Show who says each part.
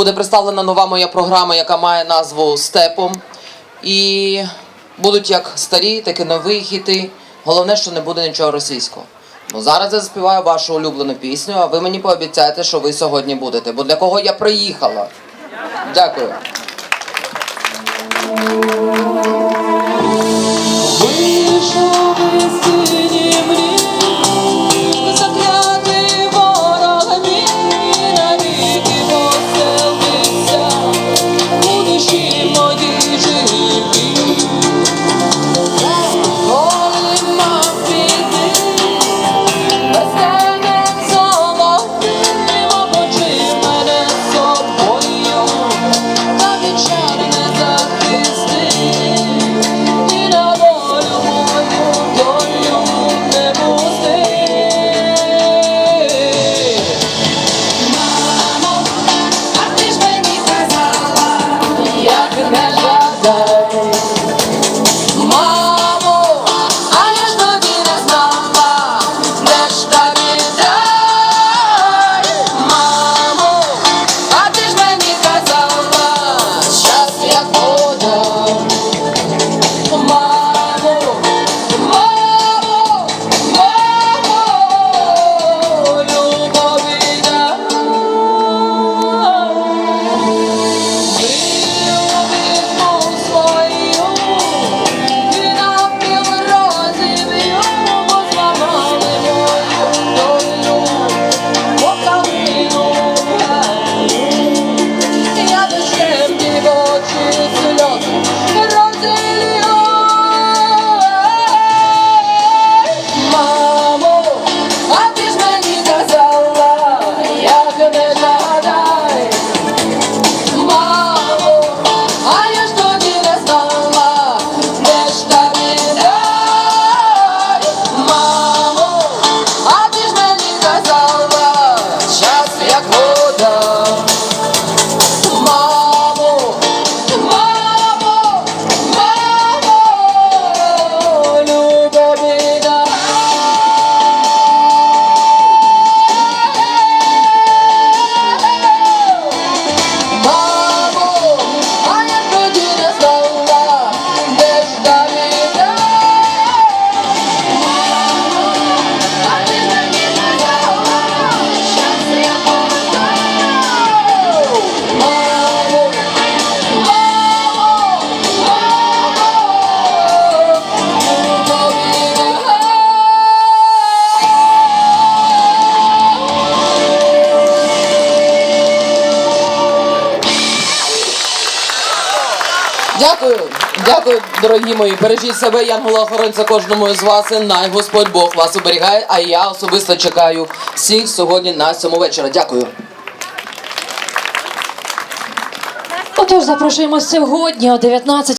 Speaker 1: буде представлена нова моя програма, яка має назву Степом. І будуть як старі, так і нові хіти. Головне, що не буде нічого російського. Ну зараз я заспіваю вашу улюблену пісню, а ви мені пообіцяєте, що ви сьогодні будете. Бо для кого я приїхала. Дякую. Дякую, дякую, дорогі мої. Бережіть себе, янгола охоронця кожному із вас. І най Господь Бог вас оберігає. А я особисто чекаю всіх сьогодні на цьому вечора. Дякую.
Speaker 2: Отож, запрошуємо сьогодні о 19